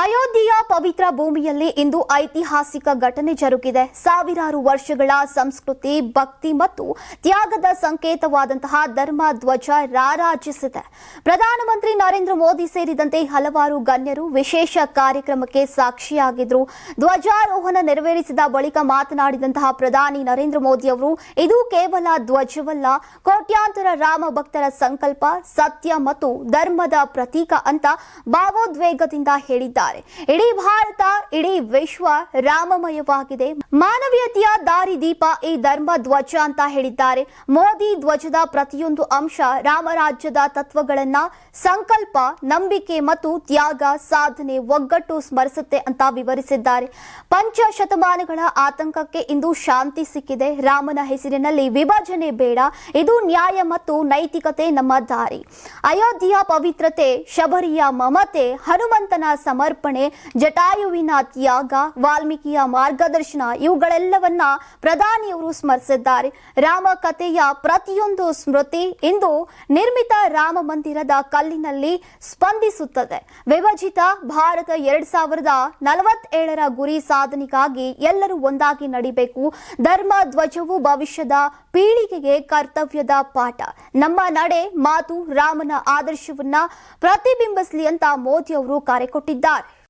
ಅಯೋಧ್ಯೆಯ ಪವಿತ್ರ ಭೂಮಿಯಲ್ಲಿ ಇಂದು ಐತಿಹಾಸಿಕ ಘಟನೆ ಜರುಗಿದೆ. ಸಾವಿರಾರು ವರ್ಷಗಳ ಸಂಸ್ಕೃತಿ, ಭಕ್ತಿ ಮತ್ತು ತ್ಯಾಗದ ಸಂಕೇತವಾದಂತಹ ಧರ್ಮ ಧ್ವಜ ರಾರಾಜಿಸಿದೆ. ಪ್ರಧಾನಮಂತ್ರಿ ನರೇಂದ್ರ ಮೋದಿ ಸೇರಿದಂತೆ ಹಲವಾರು ಗಣ್ಯರು ವಿಶೇಷ ಕಾರ್ಯಕ್ರಮಕ್ಕೆ ಸಾಕ್ಷಿಯಾಗಿದ್ರು. ಧ್ವಜಾರೋಹಣ ನೆರವೇರಿಸಿದ ಬಳಿಕ ಮಾತನಾಡಿದಂತಹ ಪ್ರಧಾನಿ ನರೇಂದ್ರ ಮೋದಿ ಅವರು, ಇದು ಕೇವಲ ಧ್ವಜವಲ್ಲ, ಕೋಟ್ಯಾಂತರ ರಾಮ ಭಕ್ತರ ಸಂಕಲ್ಪ, ಸತ್ಯ ಮತ್ತು ಧರ್ಮದ ಪ್ರತೀಕ ಅಂತ ಭಾವೋದ್ವೇಗದಿಂದ ಹೇಳಿದ್ದಾರೆ. ಇಡೀ ಭಾರತ, ಇಡೀ ವಿಶ್ವ ರಾಮಮಯವಾಗಿದೆ. ಮಾನವೀಯತೆಯ ದಾರಿದೀಪ ಈ ಧರ್ಮ ಧ್ವಜ ಅಂತ ಹೇಳಿದ್ದಾರೆ. ಮೋದಿ ಧ್ವಜದ ಪ್ರತಿಯೊಂದು ಅಂಶ ರಾಮರಾಜ್ಯದ ತತ್ವಗಳನ್ನ ಸಂಕಲ್ಪ, ನಂಬಿಕೆ ಮತ್ತು ತ್ಯಾಗ, ಸಾಧನೆ, ಒಗ್ಗಟ್ಟು ಸ್ಮರಿಸುತ್ತೆ ಅಂತ ವಿವರಿಸಿದ್ದಾರೆ. ಪಂಚ ಶತಮಾನಗಳ ಆತಂಕಕ್ಕೆ ಇಂದು ಶಾಂತಿ ಸಿಕ್ಕಿದೆ. ರಾಮನ ಹೆಸರಿನಲ್ಲಿ ವಿಭಜನೆ ಬೇಡ. ಇದು ನ್ಯಾಯ ಮತ್ತು ನೈತಿಕತೆ ನಮ್ಮ ದಾರಿ. ಅಯೋಧ್ಯೆಯ ಪವಿತ್ರತೆ, ಶಬರಿಯ ಮಮತೆ, ಹನುಮಂತನ ಸಮರ್ಪಣೆ ಜಟಾಯುವಿನ ತ್ಯಾಗ ವಾಲ್ಮೀಕಿಯ ಮಾರ್ಗದರ್ಶನ, ಇವುಗಳೆಲ್ಲವನ್ನ ಪ್ರಧಾನಿಯವರು ಸ್ಮರಿಸಿದ್ದಾರೆ. ರಾಮ ಕಥೆಯ ಪ್ರತಿಯೊಂದು ಸ್ಮೃತಿ ಇಂದು ನಿರ್ಮಿತ ರಾಮ ಮಂದಿರದ ಕಲ್ಲಿನಲ್ಲಿ ಸ್ಪಂದಿಸುತ್ತದೆ. ವಿಭಜಿತ ಭಾರತ ಎರಡ್ ಸಾವಿರದ ನಲವತ್ತೇಳರ ಗುರಿ ಸಾಧನೆಗಾಗಿ ಎಲ್ಲರೂ ಒಂದಾಗಿ ನಡಿಬೇಕು. ಧರ್ಮ, ಧ್ವಜವು ಭವಿಷ್ಯದ ಪೀಳಿಗೆಗೆ ಕರ್ತವ್ಯದ ಪಾಠ. ನಮ್ಮ ನಡೆ, ಮಾತು, ರಾಮನ ಆದರ್ಶವನ್ನ ಪ್ರತಿಬಿಂಬಿಸಲಿ ಅಂತ ಮೋದಿ ಅವರು ಕರೆ ಕೊಟ್ಟಿದ್ದಾರೆ.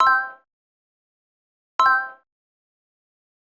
you